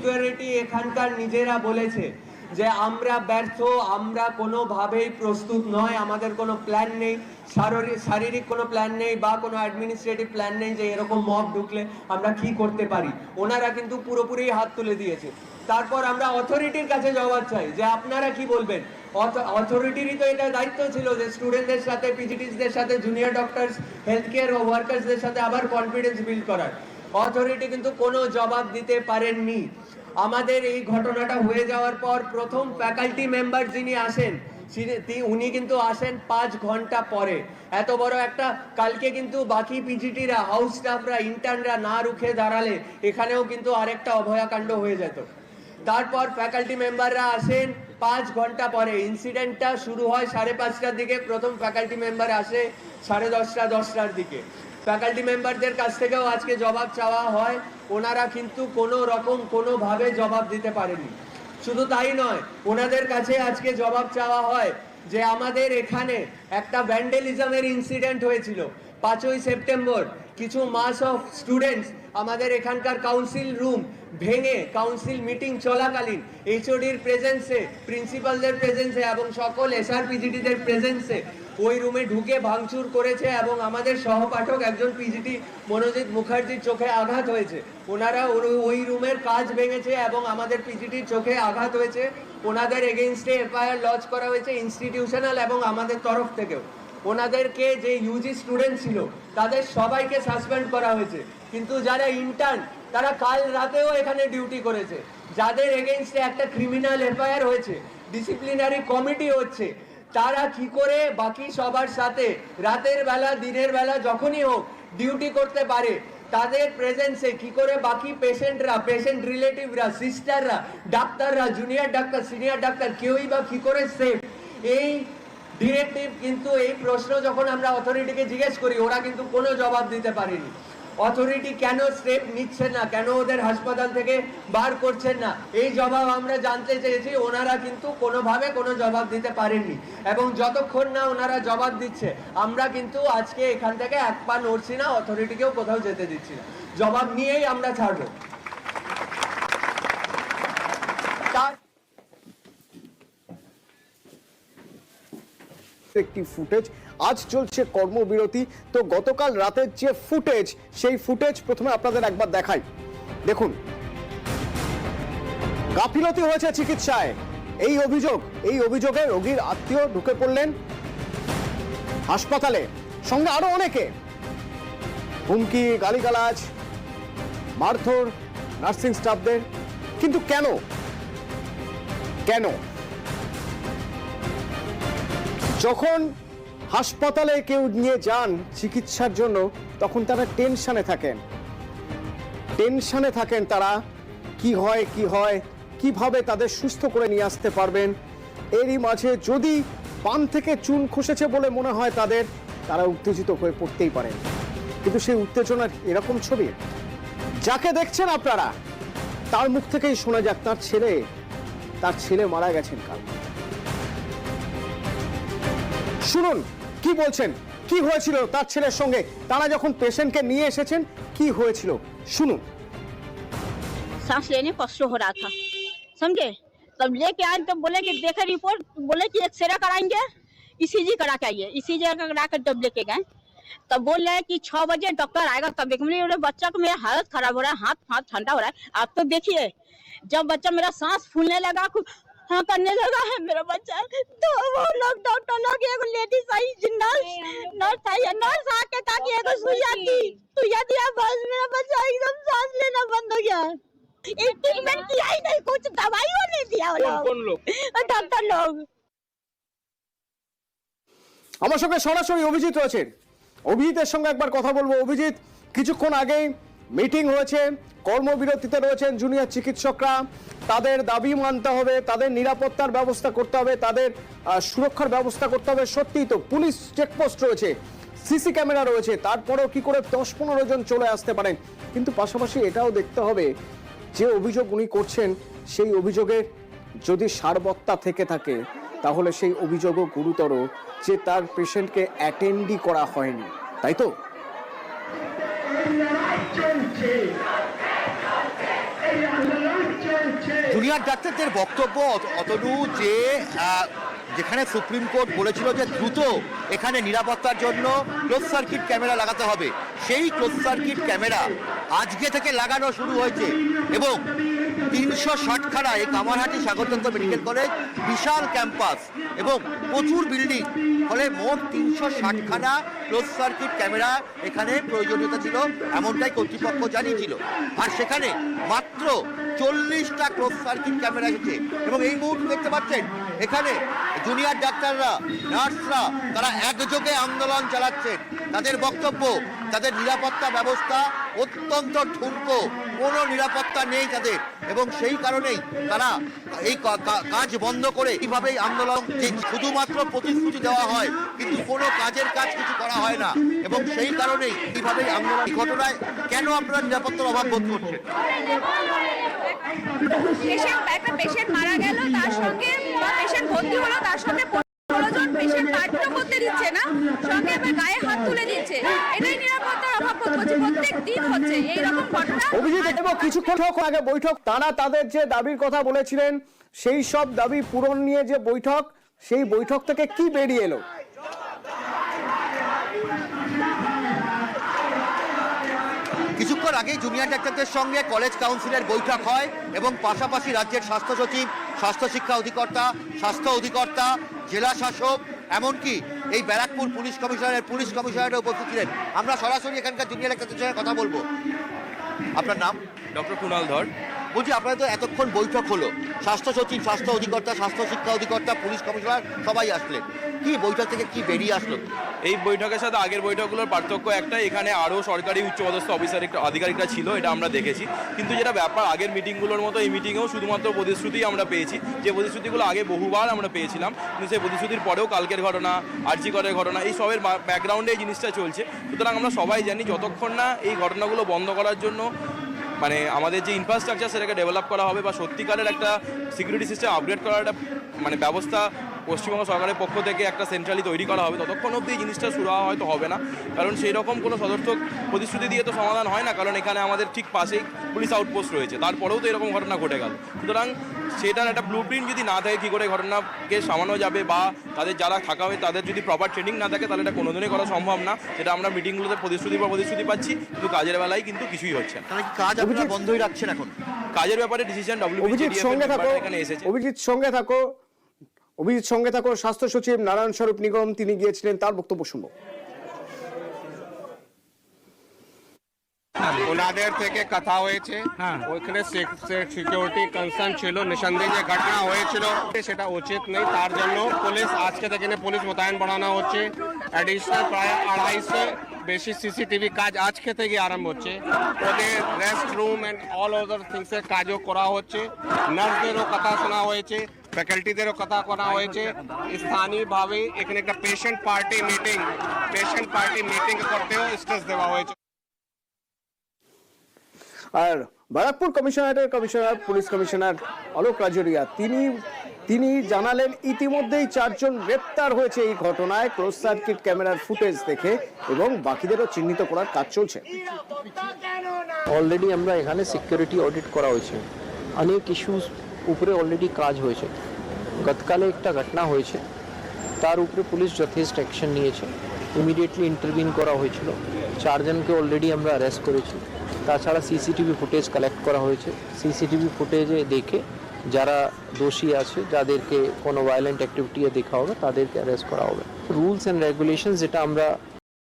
Security এখানকার নিজেরা বলেছে যে আমরা ব্যর্থ, আমরা কোনোভাবেই প্রস্তুত নয়, আমাদের কোনো প্ল্যান নেই শারীরিক কোনো প্ল্যান নেই বা কোনো অ্যাডমিনিস্ট্রেটিভ প্ল্যান নেই যে এরকম মব ঢুকলে আমরা কি করতে পারি। ওনারা কিন্তু পুরোপুরি হাত তুলে দিয়েছে। তারপর আমরা অথরিটির কাছে জবাব চাই যে আপনারা কি বলবেন? অথরিটিরই তো এটা দায়িত্ব ছিল যে স্টুডেন্টদের সাথে পিজিটিসদের সাথে জুনিয়র ডক্টরস হেলথ কেয়ার ওয়ার্কার্সদের সাথে আবার কনফিডেন্স বিল্ড করার। অথরিটি কিন্তু কোনো জবাব দিতে পারেননি। আমাদের এই ঘটনাটা হয়ে যাওয়ার পর প্রথম ফ্যাকাল্টি মেম্বার যিনি আসেন উনি কিন্তু আসেন পাঁচ ঘণ্টা পরে। এত বড় একটা, কালকে কিন্তু বাকি পিজিটিরা হাউস স্টাফরা ইন্টার্নরা না রুখে দাঁড়ালে এখানেও কিন্তু আরেকটা অভয়াকাণ্ড হয়ে যেত। তারপর ফ্যাকাল্টি মেম্বাররা আসেন পাঁচ ঘণ্টা পরে। ইনসিডেন্টটা শুরু হয় সাড়ে পাঁচটার দিকে, প্রথম ফ্যাকাল্টি মেম্বার আসে সাড়ে দশটা, দশটার দিকে। ফ্যাকাল্টি মেম্বারদের কাছ থেকেও আজকে জবাব চাওয়া হয়। ওনারা কিন্তু কোনো রকম, কোনোভাবে জবাব দিতে পারেনি। শুধু তাই নয়, ওনাদের কাছে আজকে জবাব চাওয়া হয় যে আমাদের এখানে একটা ভ্যান্ডেলিজমের ইনসিডেন্ট হয়েছিল পাঁচই সেপ্টেম্বর। কিছু মাস অফ স্টুডেন্টস আমাদের এখানকার কাউন্সিল রুম ভেঙে কাউন্সিল মিটিং চলাকালীন এইচওডির প্রেজেন্সে প্রিন্সিপালদের প্রেজেন্সে এবং সকল এসআরপিজিটিদের প্রেজেন্সে ওই রুমে ঢুকে ভাঙচুর করেছে এবং আমাদের সহপাঠক একজন পিজিটি মনোজিৎ মুখার্জির চোখে আঘাত হয়েছে। ওনারা ওই রুমের কাজ ভেঙেছে এবং আমাদের পিজিটির চোখে আঘাত হয়েছে। ওনাদের এগেনস্টে এফআইআর লঞ্চ করা হয়েছে ইনস্টিটিউশনাল এবং আমাদের তরফ থেকেও। ওনাদেরকে যে ইউজি স্টুডেন্ট ছিল, তাদের সবাইকে সাসপেন্ড করা হয়েছে। কিন্তু যারা ইন্টার্ন তারা কাল রাতেও এখানে ডিউটি করেছে। যাদের এগেনস্টে একটা ক্রিমিনাল এফআইআর হয়েছে ডিসিপ্লিনারি কমিটি হচ্ছে তারা কি করে? বাকি সবার সাথে। রাতের বেলা, দিনের বেলা যখনই হোক ডিউটি করতে পারে। তাদের প্রেজেন্সে কি করে? বাকি পেশেন্টরা পেশেন্ট রিলেটিভরা সিস্টাররা ডাক্তাররা জুনিয়র ডাক্তার সিনিয়র ডাক্তার, কেউই বা কি করে সেফ এই ডিরেক্টিভ কিন্তু এই প্রশ্ন যখন আমরা অথরিটিকে জিজ্ঞেস করি, ওরা কিন্তু কোনো জবাব দিতে পারেনি। অথরিটি কেন স্টেপ নিচ্ছে না? কেন ওদের হাসপাতাল থেকে বার করছেন না? এই জবাব আমরা জানতে চেয়েছি, ওনারা কিন্তু কোনোভাবে কোনো জবাব দিতে পারেননি। এবং যতক্ষণ না ওনারা জবাব দিচ্ছে, আমরা কিন্তু আজকে এখান থেকে এক পা নড়ছি না, অথরিটিকেও কোথাও যেতে দিচ্ছি না। জবাব নিয়েই আমরা ছাড়বো তার একটি ফুটেজ। আজ চলছে কর্মবিরতি। তো গতকাল রাতের যে ফুটেজ, সেই ফুটেজ প্রথমে আপনাদের একবার দেখাই। দেখুন। গাফিলতি হয়েছে চিকিৎসায়। এই অভিযোগ, এই অভিযোগে রোগীর আত্মীয় ঢুকে পড়লেন হাসপাতালে। সঙ্গে আরও অনেকে। হুমকি, গালিগালাজ, মারধর, নার্সিং স্টাফদের। কিন্তু কেন? কেন? যখন হাসপাতালে কেউ নিয়ে যান চিকিৎসার জন্য, তখন তারা টেনশনে থাকেন। টেনশনে থাকেন তারা, কি হয় কি হয়, কীভাবে তাদের সুস্থ করে নিয়ে আসতে পারবেন। এরই মাঝে যদি পান থেকে চুন খসেছে বলে মনে হয় তাদের, তারা উত্তেজিত হয়ে পড়তেই পারেন। কিন্তু সেই উত্তেজনার এরকম ছবি, যাকে দেখছেন আপনারা, তার মুখ থেকেই শোনা যাক, তার ছেলে তার ছেলে মারা গেছেন কাল। শুনুন কি বলছেন কি হয়েছিল তার ছেলের সঙ্গে তারা যখন পেশেন্টকে নিয়ে এসেছেন কি হয়েছিল শুনুন सांस लेने कष्ट हो रहा था समझे तब लेके आए तो बोले कि देखे रिपोर्ट बोले कि एक्सरे कराएंगे ईसीजी करा के आइए ईसीजी करा कर तब लेके गए तब बोल रहे हैं कि छह बजे डॉक्टर आएगा तब एक बोले बच्चा को मेरा हालत खराब हो रहा है हाथ हाथ ठंडा हो रहा है आप तो देखिए जब बच्चा मेरा सांस फूलने लगा खूब हाँ करने लगा है मेरा बच्चा तो वो लोग डॉक्टर लोग एगो लेडीज आई नर्स नर्स आई है, नर्स आके ताकि एगो सुइया दी सुइया दिया बस मेरा बच्चा एकदम सांस लेना बंद हो गया एक ट्रीटमेंट किया ही नहीं कुछ दवाई वो नहीं दिया वो लोग कौन लोग डॉक्टर लोग আমার সঙ্গে সরাসরি অভিজিৎ রয়েছেন অভিজিতের সঙ্গে একবার কথা বলবো অভিজিৎ কিছুক্ষণ আগেই মিটিং হয়েছে, কর্মবিরতিতে রয়েছেন জুনিয়র চিকিৎসকরা। তাদের দাবি মানতে হবে, তাদের নিরাপত্তার ব্যবস্থা করতে হবে, তাদের সুরক্ষার ব্যবস্থা করতে হবে। সত্যিই তো পুলিশ চেকপোস্ট রয়েছে, সিসি ক্যামেরা রয়েছে, তারপরেও কি করে দশ পনেরো জন চলে আসতে পারেন? কিন্তু পাশাপাশি এটাও দেখতে হবে, যে অভিযোগ উনি করছেন, সেই অভিযোগের যদি সারবত্তা থেকে থাকে, তাহলে সেই অভিযোগও গুরুতর, যে তার পেশেন্টকে অ্যাটেন্ডই করা হয়নি। তাই তো এই লড়াই চলছে এই লড়াই চলছে জুনিয়র ডাক্তারদের বক্তব্য অতনু যে যেখানে সুপ্রিম কোর্ট বলেছিল যে দ্রুত এখানে নিরাপত্তার জন্য ক্লোজ সার্কিট ক্যামেরা লাগাতে হবে। সেই ক্লোজ সার্কিট ক্যামেরা আজকে থেকে লাগানো শুরু হয়েছে এবং তিনশো ষাটখানা এই কামারহাটি সাগরচন্দ্র মেডিকেল কলেজ বিশাল ক্যাম্পাস এবং প্রচুর বিল্ডিং। ফলে মোট তিনশো ষাটখানা ক্লোজ সার্কিট ক্যামেরা এখানে প্রয়োজনীয়তা ছিল, এমনটাই কর্তৃপক্ষ জানিয়েছিল। আর সেখানে মাত্র চল্লিশটা ক্লোজ সার্কিট ক্যামেরা এসেছে এবং এই মুহূর্তে দেখতে পাচ্ছেন, এখানে জুনিয়র ডাক্তাররা, নার্সরা, তারা একযোগে আন্দোলন চালাচ্ছেন। তাদের বক্তব্য তাদের নিরাপত্তা ব্যবস্থা অত্যন্ত ঠুনকো। কোনো নিরাপত্তা নেই তাদের। এবং সেই কারণেই তারা এই কাজ বন্ধ করে এইভাবেই আন্দোলন যে শুধুমাত্র প্রতিশ্রুতি দেওয়া হয়, কিন্তু কোনো কাজের কাজ কিছু করা হয় না। এবং সেই কারণেই এইভাবেই আন্দোলন ঘটনায় কেন আপনারা নিরাপত্তার অভাব বোধ করছেন? পেশেন্ট মারা গেল, তার সঙ্গে পেশেন্ট ভর্তি হলো, তার সঙ্গে পনেরো জন পেশেন্ট কার্ডটা করতে দিচ্ছে না সঙ্গে আবার গায়ে হাত তুলে দিচ্ছে এটাই নিরাপত্তার অভাব বোধ করছি প্রত্যেক দিন হচ্ছে এইরকম ঘটনা অভিজিৎ এবং কিছুক্ষণ আগে বৈঠক তারা তাদের যে দাবির কথা বলেছিলেন সেই সব দাবি পূরণ নিয়ে যে বৈঠক সেই বৈঠক থেকে কি বেরিয়ে এলো? কিছুক্ষণ আগেই জুনিয়র ডাক্তারদের সঙ্গে কলেজ কাউন্সিলের বৈঠক হয় এবং পাশাপাশি রাজ্যের স্বাস্থ্য সচিব স্বাস্থ্য শিক্ষা অধিকর্তা স্বাস্থ্য অধিকর্তা জেলা শাসক এমনকি এই ব্যারাকপুর পুলিশ কমিশনারের পুলিশ কমিশনারের উপস্থিত ছিলেন। আমরা সরাসরি এখানকার জুনিয়র ডাক্তারদের সঙ্গে কথা বলব। আপনার নাম? ডক্টর কুণাল ধর। বলছি আপনাদের তো এতক্ষণ বৈঠক হলো। স্বাস্থ্য সচিব, স্বাস্থ্য অধিকর্তা, স্বাস্থ্য শিক্ষা অধিকর্তা, পুলিশ কমিশনার, সবাই আসলেন। কি বৈঠক থেকে কি বেরিয়ে আসলো? এই বৈঠকের সাথে আগের বৈঠকগুলোর পার্থক্য একটা এখানে আরও সরকারি উচ্চপদস্থ অফিসার আধিকারিকরা ছিল, এটা আমরা দেখেছি। কিন্তু যেটা ব্যাপার, আগের মিটিংগুলোর মতো এই মিটিংয়েও শুধুমাত্র প্রতিশ্রুতি আমরা পেয়েছি। যে প্রতিশ্রুতিগুলো আগে বহুবার আমরা পেয়েছিলাম, কিন্তু সেই প্রতিশ্রুতির পরেও কালকের ঘটনা আর্জিকরের ঘটনা, এই সবের ব্যাকগ্রাউন্ডে এই জিনিসটা চলছে। সুতরাং আমরা সবাই জানি, যতক্ষণ না এই ঘটনাগুলো বন্ধ করার জন্য মানে আমাদের যে ইনফ্রাস্ট্রাকচার সেটাকে ডেভেলপ করা হবে বা সত্যিকারের একটা সিকিউরিটি সিস্টেম আপগ্রেড করার একটা মানে ব্যবস্থা পশ্চিমবঙ্গ সরকারের পক্ষ থেকে একটা সেন্ট্রালি তৈরি করা হবে। ততক্ষণ অবধি এই জিনিসটা শুরু হওয়া হয়তো হবে না। কারণ সেই রকম কোনো সদর্থক প্রতিশ্রুতি দিয়ে তো সমাধান হয় না। কারণ এখানে আমাদের ঠিক পাশেই পুলিশ আউটপোস্ট রয়েছে। তারপরেও তো এরকম ঘটনা ঘটে গেল। সুতরাং সেটার একটা ব্লু যদি না থাকে কী করে ঘটনাকে সামানো যাবে বা তাদের যারা থাকা হবে তাদের যদি প্রপার ট্রেনিং না থাকে তাহলে এটা কোনোদিনই করা সম্ভব না। সেটা আমরা মিটিংগুলোতে প্রতিশ্রুতি পর প্রতিশ্রুতি পাচ্ছি কিন্তু কাজের বেলায় কিন্তু কিছুই হচ্ছে না। কাজ আপনারা বন্ধই রাখছেন এখন? কাজের ব্যাপারে ডিসিশন অভিজিৎ সঙ্গে থাকো। ডব্লিউ এখানে এসেছে। অভিজিৎ সঙ্গে থাকো। অভিজিৎ সঙ্গে থাকো স্বাস্থ্য সচিব নারায়ণ স্বরূপ নিগম। তিনি গিয়েছিলেন তার বক্তব্য শুনব। ওনাদের থেকে কথা হয়েছে। ওইখানে সিকিউরিটি কনসার্ন ছিল নিঃসন্দেহে যে ঘটনা হয়েছিল সেটা উচিত নেই। তার জন্য পুলিশ আজকে থেকে পুলিশ মোতায়েন বাড়ানো হচ্ছে। অ্যাডিশনাল প্রায় আড়াইশো বেশি সিসিটিভি কাজ আজকে থেকে আরম্ভ হচ্ছে। ওদের rest room and all other থিংসের কাজও করা হচ্ছে। নার্সদেরও কথা শোনা হয়েছে। ফ্যাকাল্টিদেরও কথা করা হয়েছে। স্থানীয়ভাবে এখানে একটা patient party meeting patient party meeting করতেও স্ট্রেস দেওয়া হয়েছে। আর ব্যারাকপুর কমিশনারের commissioner police commissioner Alok Rajoria তিনি তিনি জানালেন ইতিমধ্যেই চারজন গ্রেপ্তার হয়েছে এই ঘটনায়। ক্লোজ সার্কিট ক্যামেরার ফুটেজ দেখে এবং বাকিদেরও চিহ্নিত করার কাজ চলছে। অলরেডি আমরা এখানে সিকিউরিটি অডিট করা হয়েছে। অনেক ইস্যুস উপরে অলরেডি কাজ হয়েছে। গতকালে একটা ঘটনা হয়েছে। তার উপরে পুলিশ যথেষ্ট অ্যাকশন নিয়েছে। ইমিডিয়েটলি ইন্টারভিন করা হয়েছিল। চারজনকে অলরেডি আমরা অ্যারেস্ট করেছি। তাছাড়া সিসিটিভি ফুটেজ কালেক্ট করা হয়েছে। সিসিটিভি ফুটেজে দেখে যারা দোষী আছে, যাদেরকে কোনো ভায়োলেন্ট অ্যাক্টিভিটি দেখা হবে, তাদেরকে অ্যারেস্ট করা হবে। রুলস অ্যান্ড রেগুলেশন যেটা আমরা